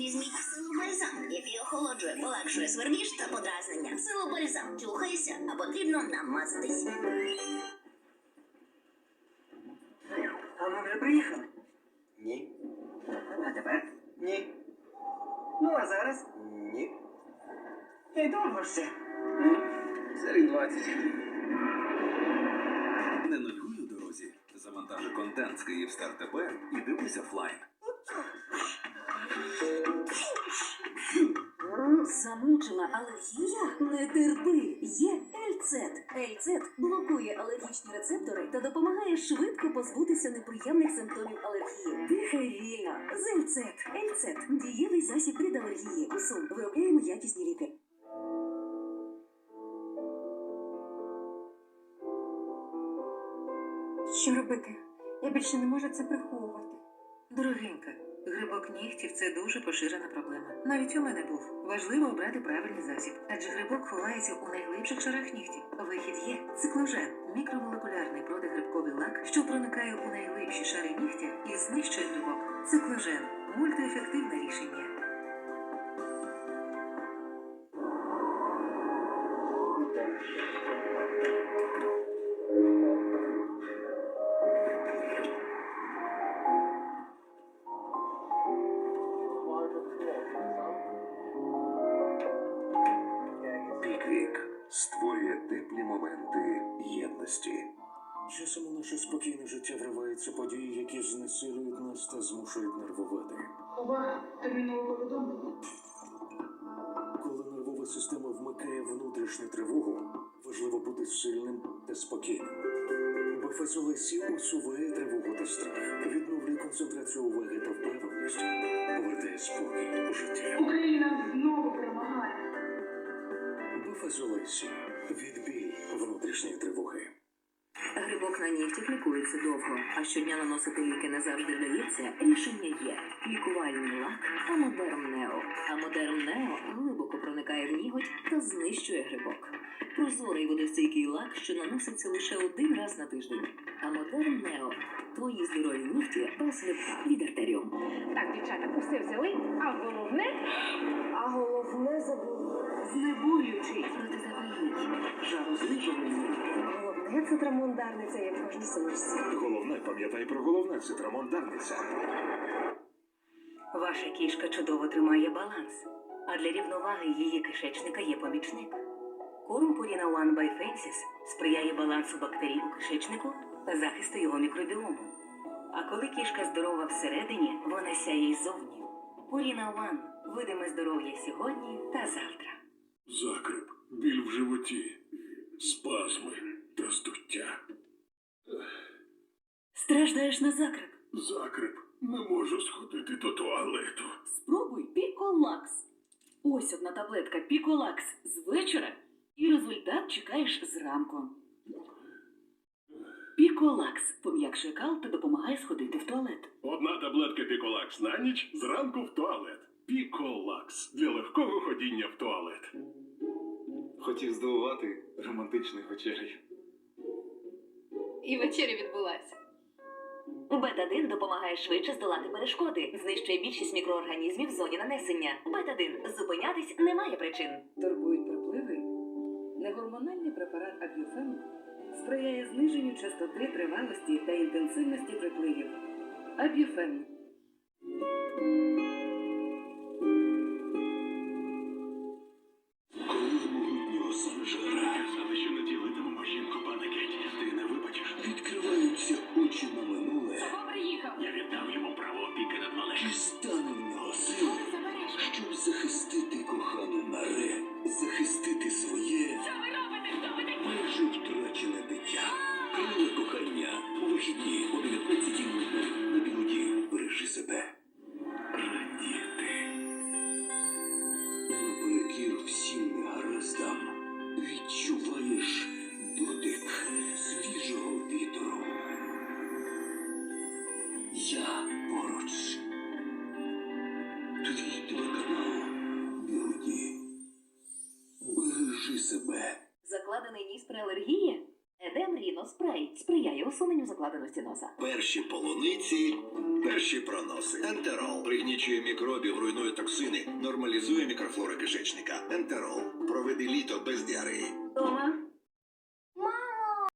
Візьміть силу бальзам, який охолоджує, полегшує свербіж та подразнення. Силу бальзам. Чухайся, а потрібно намазатись. А ми вже приїхали. Ні. А тепер? Ні. Ну, а зараз? Ні. І довго ще. Серій 20. Не нудьгуй у дорозі. Завантажи контент з Київстар ТП і дивись офлайн. Замучила алергія? Не терпи! Є Ельцет. Ельцет блокує алергічні рецептори та допомагає швидко позбутися неприємних симптомів алергії. Дихай вільно з Ельцет. Ельцет дієвий засіб від алергії. Кусом виробляємо якісні ліки. Що робити? Я більше не можу це приховувати. Дорогенька, грибок нігтів це дуже поширена проблема. Навіть у мене був. Важливо обрати правильний засіб, адже грибок ховається у найглибших шарах нігтів. Вихід є цикложен, мікромолекулярний протигрибковий лак, що проникає у найглибші шари нігтя і знищує грибок. Цикложен мультиефективне рішення. Створює теплі моменти єдності. Часом у наше спокійне життя вриваються події, які знесилюють нас та змушують нервувати. Увага! Термінове повідомлення. Коли нервова система вмикає внутрішню тривогу, важливо бути сильним та спокійним. Бефазолесі усуває тривогу та страх, відновлює концентрацію уваги та впевненість, повертає спокій у життя. Україна знову перемагає. Бефазолесі відбій внутрішньої тривоги. Грибок на нігтях лікується довго, а щодня наносити ліки не завжди вдається. Рішення є. Лікувальний лак Амодерм Нео. Амодерм Нео глибоко проникає в ніготь та знищує грибок. Прозорий водостійкий лак, що наноситься лише один раз на тиждень. Амодерм Нео. Твої здорові нігті без грибка від артеріум. Так, дівчата, усе взяли, а головне. А головне забули. Знеболюючий протизапальний. Жарознижувальний. Головне це трамондарниця є в кожній сумочці. Головне, пам'ятай про головне, це трамондарниця. Ваша кішка чудово тримає баланс, а для рівноваги її кишечника є помічник. Корм Purina One by Fences сприяє балансу бактерій у кишечнику та захисту його мікробіому. А коли кішка здорова всередині, вона сяє й ззовні. Purina One – видиме здоров'я сьогодні та завтра. Закрип, біль в животі, спазми та здуття. Страждаєш на закреп? Закрип, не можу сходити до туалету. Спробуй Піколакс. Ось одна таблетка Піколакс з вечора, і результат чекаєш зранку. Піколакс пом'якшує кал та допомагає сходити в туалет. Одна таблетка Піколакс на ніч, зранку в туалет. Піколакс для легкого ходіння в туалет. Хотів здивувати романтичною вечерею. І вечеря відбулася. Бета-1 допомагає швидше здолати перешкоди, знищує більшість мікроорганізмів в зоні нанесення. Бета-1 зупинятись немає причин. Турбують припливи? Негормональний препарат Аб'юфен сприяє зниженню частоти, тривалості та інтенсивності припливів. Аб'юфен Бережи себе. Закладений ніс при алергії? Едем Ріно спрей сприяє усуненню закладеності носа. Перші полуниці Перші проноси. Ентерол пригнічує мікробів, руйнує токсини, нормалізує мікрофлору кишечника. Ентерол. Проведи літо без діареї. Тома,